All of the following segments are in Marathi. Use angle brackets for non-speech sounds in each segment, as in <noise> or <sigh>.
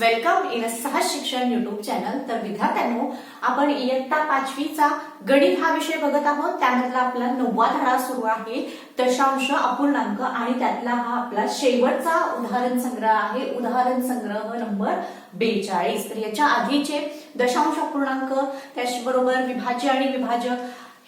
वेलकम इन सहज शिक्षण युट्यूब चॅनल तर विद्यार्थ्यांनो आपण इयत्ता पाचवीचा गणित हा विषय बघत आहोत. त्यामधला आपला नववा धडा सुरू आहे. दशांश अपूर्णांक आणि त्यातला हा आपला शेवटचा उदाहरण संग्रह आहे. उदाहरण संग्रह नंबर बेचाळीस. तर याच्या आधीचे दशांश अपूर्णांक त्याचबरोबर विभाज्य आणि विभाजक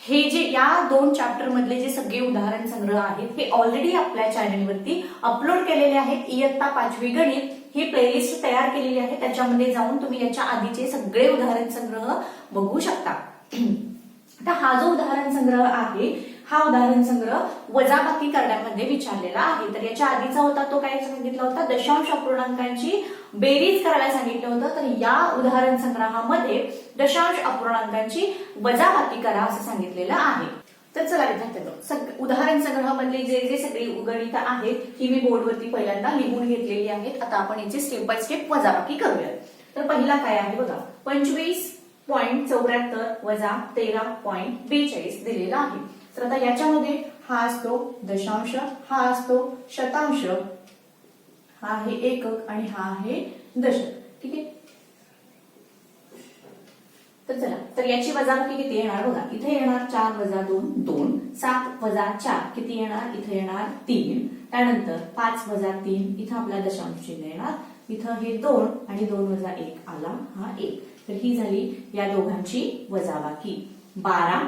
हे जे या दोन चॅप्टर मधले जे सगळे उदाहरण संग्रह आहेत हे ऑलरेडी आपल्या चॅनलवरती अपलोड केलेले आहेत. इयत्ता पाचवी गणित. ही प्लेलिस्ट तयार केलेली आहे. त्याच्यामध्ये जाऊन तुम्ही याच्या आधीचे सगळे उदाहरण संग्रह बघू शकता. <clears throat> तर हा जो उदाहरण संग्रह आहे हा उदाहरण संग्रह वजाबाकी करण्यामध्ये विचारलेला आहे. तर याच्या आधीचा होता तो काय सांगितला होता? दशांश अपूर्णांकांची बेरीज करायला सांगितलं होतं. तर या उदाहरण संग्रहामध्ये दशांश अपूर्णांकांची वजाबाकी करा असं सांगितलेलं आहे. तर चला विद्यार्थ्यांनो उदाहरण उदाहरण संग्रहामधले जे जे सगळी गणित आहेत ही मी बोर्डवरती पहिल्यांदा लिहून घेतलेली आहेत. आता आपण याची स्टेप बाय स्टेप वजाबाकी करूया तर पहिला काय आहे बघा पंचवीस पॉईंट चौऱ्याहत्तर वजा तेरा पॉईंट बेचाळीस दिलेला आहे. तर आता याच्यामध्ये हा असतो दशांश हा असतो शतांश हा आहे एकक आणि हा आहे दशक. ठीक आहे? तर चला तर याची वजाबाकी किती येणार? बघा इथे येणार चार वजा दोन दोन. सात वजा चार किती येणार? इथे येणार तीन. त्यानंतर पाच वजा तीन इथं आपला दशांश चिन्ह येणार. इथं हे दोन आणि दोन वजा एक आला हा एक. तर ही झाली या दोघांची वजाबाकी. बारा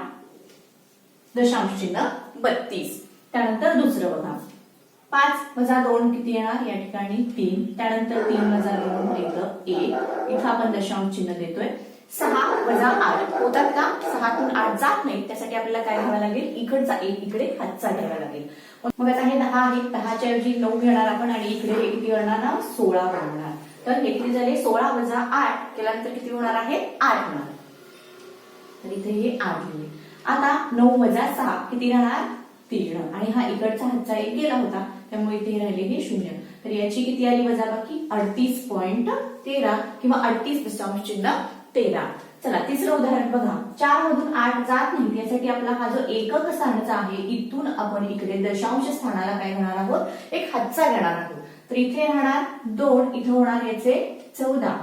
दशांश चिन्ह बत्तीस. त्यानंतर दुसरं बघा. पाच वजा दोन किती येणार? या ठिकाणी तीन. त्यानंतर तीन वजा दोन येतं एक. इथं आपण दशांश चिन्ह देतोय. सहा वजा आठ. होतात का? सहातून आठ जात नाही त्यासाठी आपल्याला काय घ्यावं लागेल? इकडचा एक इकडे हातचा घ्यावा लागेल. मग आता हे दहा आहे दहाच्या ऐवजी नऊ घेणार आपण आणि इकडे एक किती करणार ना सोळा बनणार तर हे किती झाले सोळा वजा आठ केल्यानंतर किती होणार आहे? आठ होणार. तर इथे हे आठ लिहिले आता नऊ वजा सहा किती राहणार? तीन. आणि हा इकडचा हातचा एक गेला होता त्यामुळे इथे राहिले हे शून्य. तर याची किती आली वजाबाकी? अडतीस पॉईंट तेरा किंवा अडतीस दशांश चिन्ह तेरा. चला तिसरं उदाहरण बघा. चार मधून आठ जात नाही यासाठी आपला हा जो एकक स्थानाचा आहे इथून आपण इकडे दशांश स्थानाला काय घेणार आहोत? एक हातचा घेणार आहोत. तर इथे राहणार दोन इथे होणार याचे चौदा.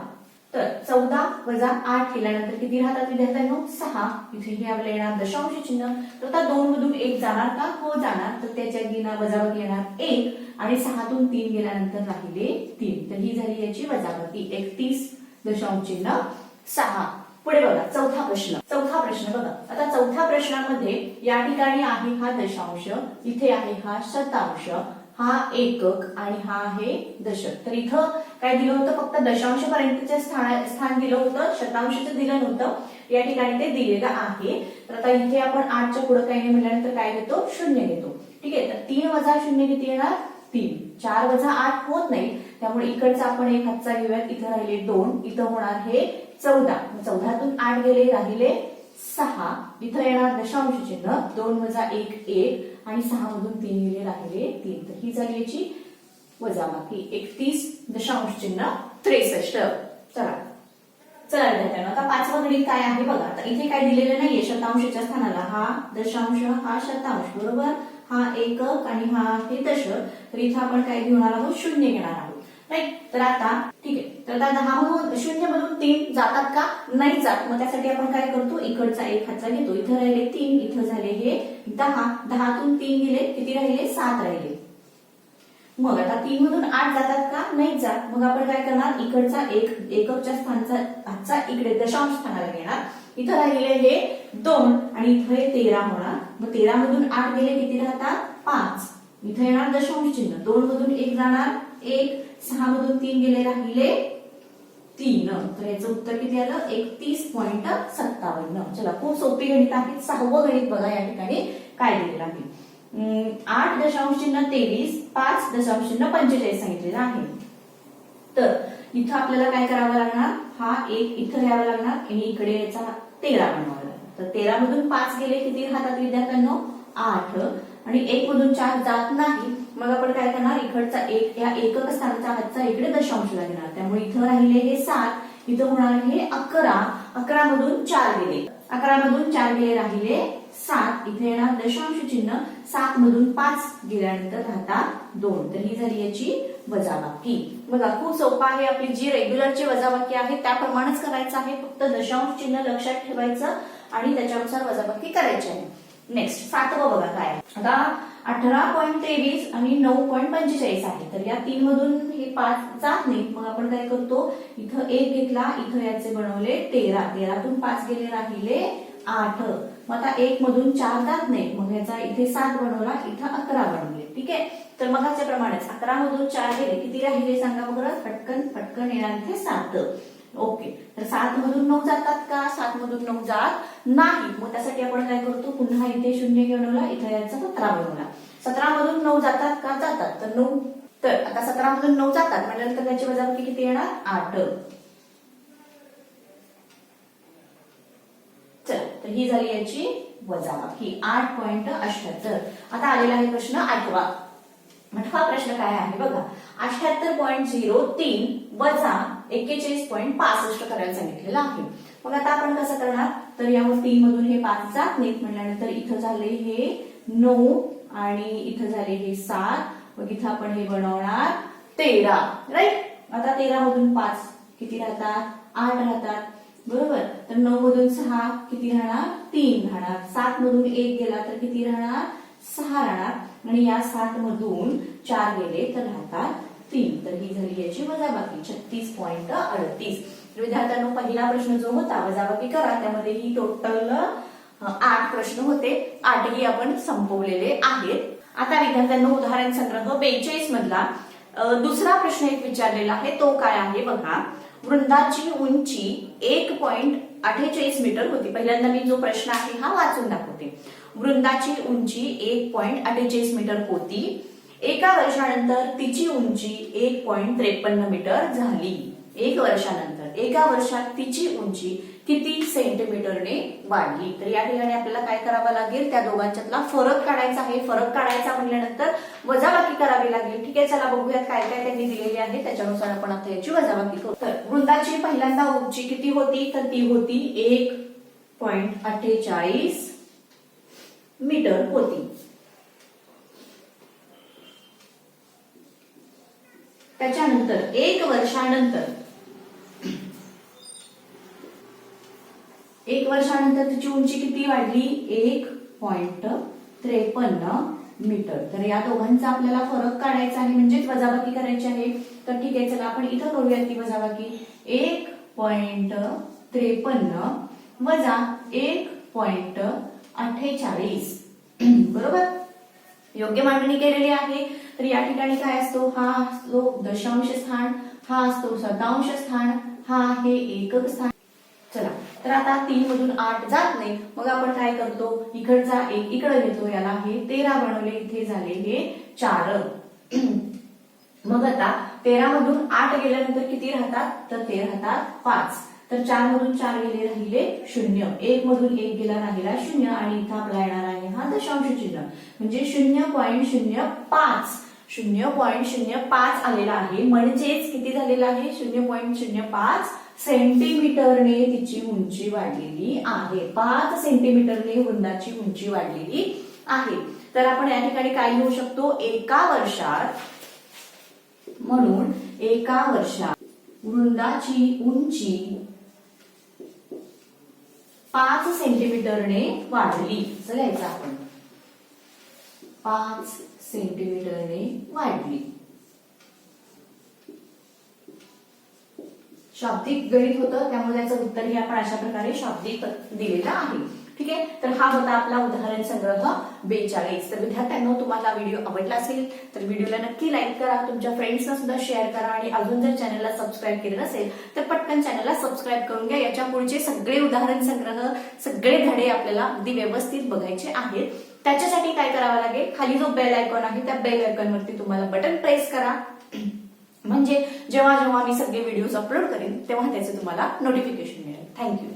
तर चौदा वजा आठ केल्यानंतर किती राहतात विद्यार्थ्यांनो? सहा. इथे हे आपल्याला येणार दशांश चिन्ह. तर आता दोन मधून एक जाणार का? हो जाणार. तर त्याच्या गिना वजाबाकी येणार एक आणि सहातून तीन गेल्यानंतर राहिले तीन. तर ही झाली याची वजाबाकी एकतीस दशांश चिन्ह. सहा. पुढे बघा चौथा प्रश्न. चौथा प्रश्न बघा. आता चौथ्या प्रश्नामध्ये या ठिकाणी आहे हा दशांश इथे आहे हा शतांश. हा एकक आणि हा आहे दशक. तर इथं काय दिलं होतं? फक्त दशांश पर्यंतचे स्थान स्थान दिलं होतं शतांशचं दिलं नव्हतं. या ठिकाणी ते दिलेलं आहे. तर आता इथे आपण आठच्या पुढे काही नाही म्हटल्यानंतर काय घेतो? शून्य घेतो. ठीक आहे? तर तीन वजा शून्य किती येणार? तीन. चार वजा आठ होत नाही. त्यामुळे इकडचा आपण एक हातचा घेऊयात इथं राहिले दोन इथं होणार हे चौदा. चौदातून आठ गेले राहिले सहा. इथं येणार दशांश चिन्ह दोन वजा एक एक. आणि सहा मधून तीन गेले राहिले तीन. तर ही झाली याची वजाबाकी. एकतीस दशांश चिन्ह त्रेसष्ट. चला. चला विद्यार्थ्यांनो आता पाचवं गणित काय आहे बघा. आता इथे काय दिलेलं नाहीये शतांशाच्या स्थानाला. हा दशांश हा शतांश. बरोबर? हा एकक आणि हा हे दशक तर इथं आपण काय घेणार आहोत? शून्य घेणार आहोत. राईट तर आता ठीक आहे. तर आता दहा शून्य मधून तीन जातात का? नाही जात. मग त्यासाठी आपण काय करतो? इकडचा एक हातचा घेतो. इथं राहिले तीन इथं झाले हे दहा. दहातून तीन गेले किती राहिले? सात राहिले. मग आता तीन मधून आठ जातात का? नाही जात. मग आपण काय करणार? इकडचा एक एककच्या स्थानचा हातचा इकडे दशांश स्थानाला घेणार. इथं राहिले हे दोन आणि इथं हे तेरा होणार मग तेरा मधून आठ गेले किती राहतात? पाच. इथं येणार दशांश चिन्ह. दोन मधून एक जाणार एक. सहा मधून तीन गेले राहिले तीन. तर याचं उत्तर किती आलं? एकतीस पॉईंट सत्तावन्न. चला खूप सोपी गणित आहे. सहावं गणित बघा या ठिकाणी काय दिलेलं आहे. अं, आठ दशांश चिन्ह तेवीस पाच दशांश चिन्ह पंचेचाळीस सांगितलेलं आहे. तर इथं आपल्याला काय करावं लागणार? हा एक इथं घ्यावा लागणार आणि इकडे याचा तेरा बनवावा तर तेरा मधून पाच गेले किती राहतात विद्यार्थ्यांनो? आठ. आणि एक मधून चार जात नाही. मग आपण काय करणार? इकडचा एक या एकक स्थानाचा हातचा इकडे दशांशला घेणार. त्यामुळे इथं राहिले हे सात इथं होणार हे अकरा. अकरा मधून चार गेले. अकरा मधून चार गेले राहिले सात. इथे येणार दशांश चिन्ह. सात मधून पाच गेल्यानंतर राहतात दोन. तर ही झाली याची वजाबाकी. बघा खूप सोपं आहे. आपली जी रेग्युलरची वजाबाकी आहे त्याप्रमाणेच करायचं आहे. फक्त दशांश चिन्ह लक्षात ठेवायचं आणि त्याच्यानुसार वजाबाकी करायची आहे. नेक्स्ट सातवं बघा काय आता अठरा पॉईंट तेवीस आणि नऊ पॉईंट पंचेचाळीस आहे. तर या तीन मधून हे पाच जात नाही. मग आपण काय करतो? इथं एक घेतला. इथं याचे बनवले तेरा. तेरातून पाच गेले राहिले आठ. मग आता एक मधून चार जात नाही मग याचा इथे सात बनवला इथं अकरा बनवले. ठीक आहे? तर मग प्रमाणेच अकरा मधून चार गेले. किती राहिले सांगा बरं? पटकन पटकन येणार इथे सात. ओके. तर सात मधून नऊ जातात का? सात मधून नऊ जात नाही. मग त्यासाठी आपण काय करतो? पुन्हा इथे शून्य बनवला इथं याचा सतरा बनवला. सतरा मधून नऊ जातात का? जातात. तर नऊ. तर आता सतरा मधून नऊ जातात. म्हटल्यानंतर त्याची वजाबाकी किती येणार? आठ चल तर ही झाली याची वजाबाकी. आठ पॉईंट अठ्याहत्तर. आता आलेला आहे प्रश्न आठवा. हा प्रश्न काय आहे बघा. अठ्याहत्तर पॉईंट झिरो तीन वजा एक्केचाळीस पॉईंट पासष्ट करायला सांगितलेलं आहे. मग आता आपण कसं करणार? तर यावर तीन मधून हे पाच जात नाहीत म्हटल्यानंतर इथं झाले हे नऊ आणि इथं झाले हे सात. मग इथं आपण हे बनवणार तेरा. राईट आता तेरा मधून पाच किती राहतात? आठ राहतात. बरोबर? तर नऊ मधून सहा किती राहणार? तीन राहणार. सात मधून एक गेला तर किती राहणार? सहा राहणार. आणि या सात मधून चार गेले तर राहतात तीन. तर ही झाली याची वजाबाकी. छत्तीस पॉईंट अडतीस. विद्यार्थ्यांनो पहिला प्रश्न जो होता वजाबाकी करा. त्यामध्ये ही टोटल आठ प्रश्न होते. आठही आपण संपवलेले आहेत. आता विद्यार्थ्यांनो उदाहरण संग्रह बेचाळीस मधला. दुसरा प्रश्न एक विचारलेला आहे. तो काय आहे? बघा. वृंदाची उंची एक पॉइंट अठ्ठेचाळीस मीटर होती. पहिल्यांदा मी जो प्रश्न आहे हा वाचून दाखवते. वृंदाची उंची एक पॉइंट अठ्ठेचाळीस मीटर होती. एका वर्षानंतर तिची उंची एक पॉइंट त्रेपन्न मीटर झाली. एक वर्षानंतर. एका वर्षात तिची उंची किती सेंटीमीटरने वाढली? तर या ठिकाणी आपल्याला काय करावं लागेल? त्या दोघांच्यातला फरक काढायचा आहे. फरक काढायचा म्हटल्यानंतर वजाबाकी करावी लागेल. ठीक आहे चला बघूयात काय काय त्यांनी दिलेली आहे. त्याच्यानुसार आपण आता याची वजाबाकी करू. तर वृंदाची पहिल्यांदा उंची किती होती? तर ती होती एक पॉइंट अठ्ठेचाळीस मीटर होती. त्याच्यानंतर एक वर्षानंतर एक वर्षानंतर तिची उंची किती वाढली? एक पॉइंट त्रेपन्न मीटर. तर या दोघांचा आपल्याला फरक काढायचा आहे म्हणजेच वजाबाकी करायची आहे. तर ठीक आहे चला आपण इथं करूयात ती वजाबाकी. एक पॉइंट त्रेपन्न वजा एक पॉइंट अठ्ठेचाळीस. <clears throat> बरोबर? योग्य मांडणी केलेली आहे. तर या ठिकाणी काय असतो? हा असतो दशांश स्थान हा असतो शतांश स्थान हा आहे एकक स्थान. चला. तर आता तीन मधून आठ जात नाही. मग आपण काय करतो? इकडचा एक इकडे घेतो. याला हे तेरा बनवले. इथे झाले हे चार. <clears throat> मग आता तेरा मधून आठ गेल्यानंतर किती राहतात? तर ते राहतात पाच. तर चार मधून चार गेले राहिले शून्य. एक मधून एक गेला राहिला शून्य. आणि इथं आपला येणार आहे हा दशांश चिन्ह. म्हणजे शून्य पॉईंट शून्य पाच. शून्य पॉईंट शून्य पाच आलेला आहे. म्हणजेच किती झालेला आहे? शून्य पॉईंट शून्य पाच. सेंटीमीटरने तिची उंची वाढलेली आहे. पाच सेंटीमीटरने हुंदाची उंची वाढलेली आहे. तर आपण या ठिकाणी काय लिहू शकतो? एका वर्षात म्हणून एका वर्षात वृंदाची उंची पाच सेंटीमीटरने वाढली. असं लिहायचं आपण. पाच सेंटीमीटरने वाढली. शाब्दिक गणित होतं त्यामुळे त्याचं उत्तर हे आपण अशा प्रकारे शाब्दिक दिलेलं आहे. ठीक आहे? तर हा होता आपला उदाहरण संग्रह बेचाळीस. तर विद्यार्थ्यांनो तुम्हाला व्हिडिओ आवडला असेल तर व्हिडिओला नक्की लाईक करा तुमच्या फ्रेंड्सना सुद्धा शेअर करा आणि अजून जर चॅनलला सबस्क्राईब केलं नसेल तर पटकन चॅनलला सबस्क्राईब करून घ्या. याच्या पुढचे सगळे उदाहरण संग्रह सगळे धडे आपल्याला अगदी व्यवस्थित बघायचे आहेत. त्याच्यासाठी काय करावं लागेल? खाली जो बेल आयकॉन आहे त्या बेल आयकॉनवरती तुम्हाला बटन प्रेस करा. म्हणजे जेव्हा जेव्हा मी सगळे व्हिडिओज अपलोड करेन तेव्हा त्याचे तुम्हाला नोटिफिकेशन मिळेल. थँक्यू